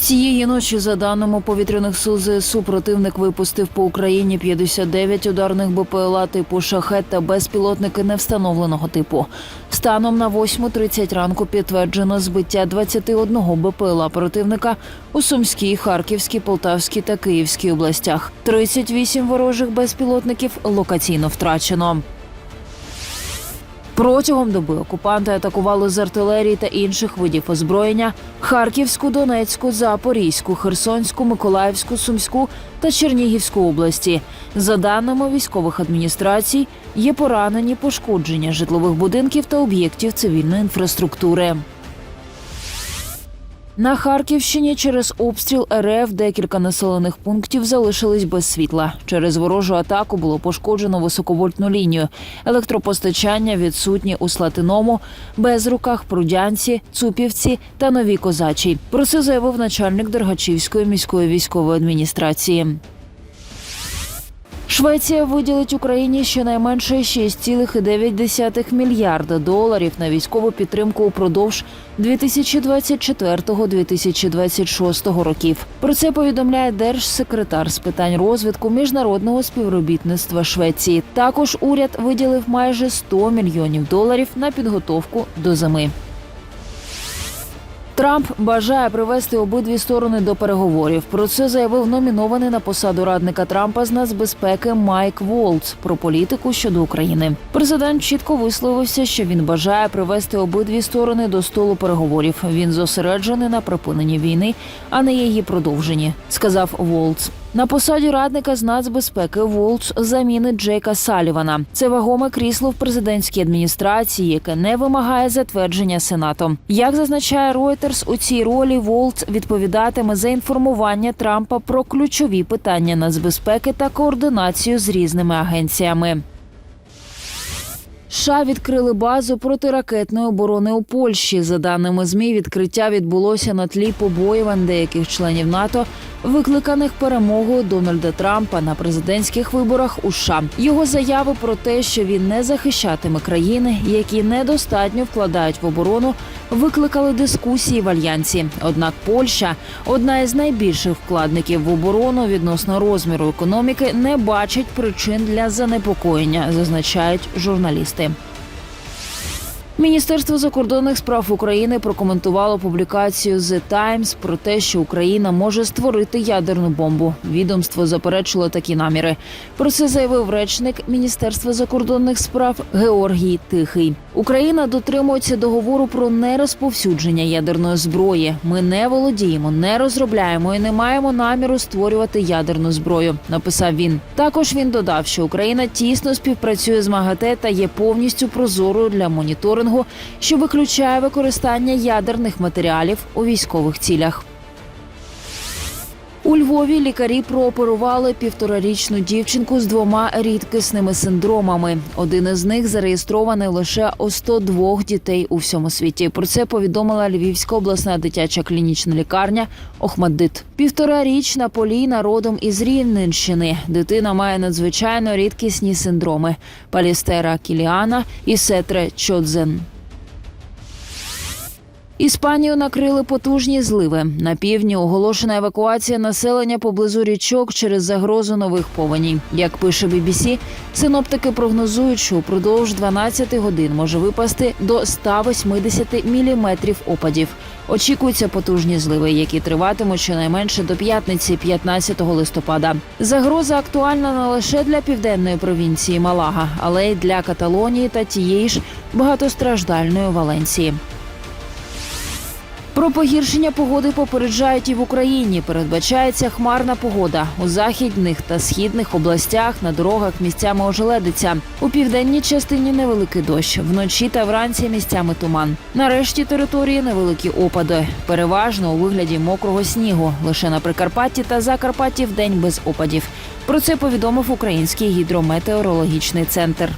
Цієї ночі, за даними повітряних сил ЗСУ, противник випустив по Україні 59 ударних БПЛА типу шахет та безпілотники невстановленого типу. Станом на 8.30 ранку підтверджено збиття 21 БПЛА противника у Сумській, Харківській, Полтавській та Київській областях. 38 ворожих безпілотників локаційно втрачено. Протягом доби окупанти атакували з артилерії та інших видів озброєння Харківську, Донецьку, Запорізьку, Херсонську, Миколаївську, Сумську та Чернігівську області. За даними військових адміністрацій, є поранені пошкодження житлових будинків та об'єктів цивільної інфраструктури. На Харківщині через обстріл РФ декілька населених пунктів залишились без світла. Через ворожу атаку було пошкоджено високовольтну лінію. Електропостачання відсутні у Слатиному, Безруках, Прудянці, Цупівці та Новій Козачій. Про це заявив начальник Дергачівської міської військової адміністрації. Швеція виділить Україні щонайменше 6,9 мільярда доларів на військову підтримку упродовж 2024-2026 років. Про це повідомляє держсекретар з питань розвитку міжнародного співробітництва Швеції. Також уряд виділив майже 100 мільйонів доларів на підготовку до зими. Трамп бажає привести обидві сторони до переговорів. Про це заявив номінований на посаду радника Трампа з нацбезпеки Майк Волц про політику щодо України. Президент чітко висловився, що він бажає привести обидві сторони до столу переговорів. Він зосереджений на припиненні війни, а не її продовженні, сказав Волц. На посаді радника з нацбезпеки Волц замінить Джейка Салівана. Це вагоме крісло в президентській адміністрації, яке не вимагає затвердження сенатом. Як зазначає Reuters, у цій ролі Волц відповідатиме за інформування Трампа про ключові питання нацбезпеки та координацію з різними агенціями. США відкрили базу протиракетної оборони у Польщі. За даними змі, відкриття відбулося на тлі побоювань деяких членів НАТО, викликаних перемогою Дональда Трампа на президентських виборах у США. Його заяви про те, що він не захищатиме країни, які недостатньо вкладають в оборону, викликали дискусії в альянсі. Однак Польща, одна із найбільших вкладників в оборону відносно розміру економіки, не бачить причин для занепокоєння, зазначають журналісти. Міністерство закордонних справ України прокоментувало публікацію The Times про те, що Україна може створити ядерну бомбу. Відомство заперечило такі наміри. Про це заявив речник Міністерства закордонних справ Георгій Тихий. Україна дотримується договору про нерозповсюдження ядерної зброї. Ми не володіємо, не розробляємо і не маємо наміру створювати ядерну зброю. Написав він. Також він додав, що Україна тісно співпрацює з МАГАТЕ та є повністю прозорою для моніторингу, що виключає використання ядерних матеріалів у військових цілях. У Львові лікарі прооперували півторарічну дівчинку з двома рідкісними синдромами. Один із них зареєстрований лише у 102 дітей у всьому світі. Про це повідомила Львівська обласна дитяча клінічна лікарня Охмаддит. Півторарічна Поліна родом із Рівненщини. Дитина має надзвичайно рідкісні синдроми Палістера Кіліана і Сетре Чодзен. Іспанію накрили потужні зливи. На півдні оголошена евакуація населення поблизу річок через загрозу нових повеней. Як пише BBC, синоптики прогнозують, що упродовж 12 годин може випасти до 180 міліметрів опадів. Очікуються потужні зливи, які триватимуть щонайменше до п'ятниці, 15 листопада. Загроза актуальна не лише для південної провінції Малага, але й для Каталонії та тієї ж багатостраждальної Валенції. Про погіршення погоди попереджають і в Україні. Передбачається хмарна погода у західних та східних областях на дорогах місцями ожеледиться. У південній частині невеликий дощ. Вночі та вранці місцями туман. Нарешті території невеликі опади. Переважно у вигляді мокрого снігу. Лише на Прикарпатті та Закарпатті в день без опадів. Про це повідомив Український гідрометеорологічний центр.